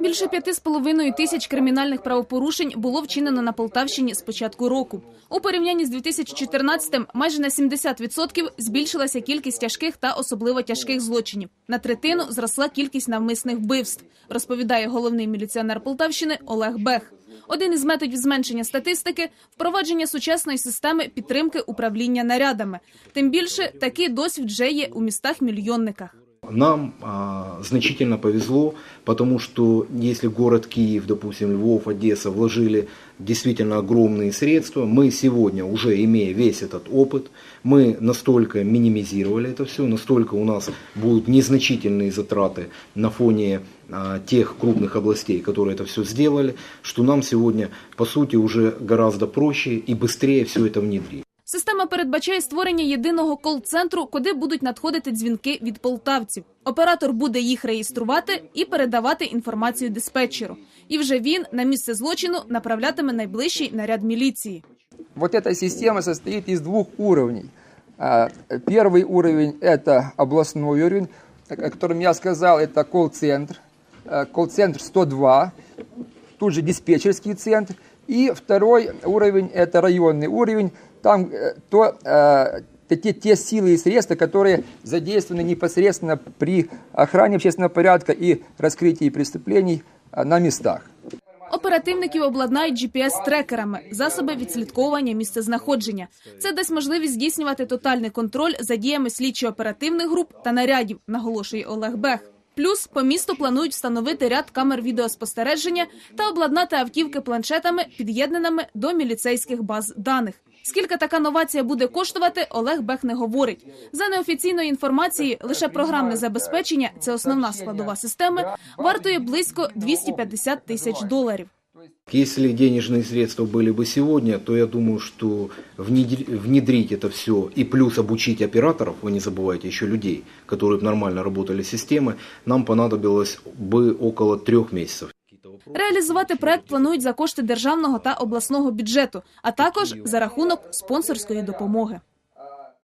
Більше п'яти з половиною тисяч кримінальних правопорушень було вчинено на Полтавщині з початку року. У порівнянні з 2014-м майже на 70% збільшилася кількість тяжких та особливо тяжких злочинів. На третину зросла кількість навмисних вбивств, розповідає головний міліціонер Полтавщини Олег Бех. Один із методів зменшення статистики – впровадження сучасної системи підтримки управління нарядами. Тим більше такий досвід вже є у містах-мільйонниках. Нам а, значительно повезло, потому что если город Киев, допустим, Львов, Одесса вложили действительно огромные средства, мы сегодня, уже имея весь этот опыт, мы настолько минимизировали это все, настолько у нас будут незначительные затраты на фоне а, тех крупных областей, которые это все сделали, что нам сегодня, по сути, уже гораздо проще и быстрее все это внедрить. Система передбачає створення єдиного кол-центру, куди будуть надходити дзвінки від полтавців. Оператор буде їх реєструвати і передавати інформацію диспетчеру. І вже він на місце злочину направлятиме найближчий наряд міліції. Вот эта система состоит из двух уровней. А, Первый уровень – это областной уровень, о котором я сказал, это колл-центр, а, колл-центр 102, тут же диспетчерский центр. И второй уровень – это районный уровень, там э, то, э, те, те силы и средства, которые задействованы непосредственно при охране общественного порядка и раскрытии преступлений а, на местах. Оперативників обладнають GPS-трекерами, засоби відслідковування місцезнаходження. Це дасть можливість здійснювати тотальний контроль за діями слідчо-оперативних груп та нарядів, наголошує Олег Бех. Плюс по місту планують встановити ряд камер відеоспостереження та обладнати автівки планшетами, під'єднаними до міліцейських баз даних. Скільки така новація буде коштувати, Олег Бех не говорить. За неофіційною інформацією, лише програмне забезпечення це основна складова системи, вартує близько 250 тисяч доларів. Если денежные средства были бы сегодня, то я думаю, что внедр- внедрить это все и плюс обучить операторов, вы не забывайте еще людей, которые бы нормально работали с системой, нам понадобилось бы около трех месяцев. Реалізувати проект планують за кошти державного та обласного бюджету, а також за рахунок спонсорської допомоги.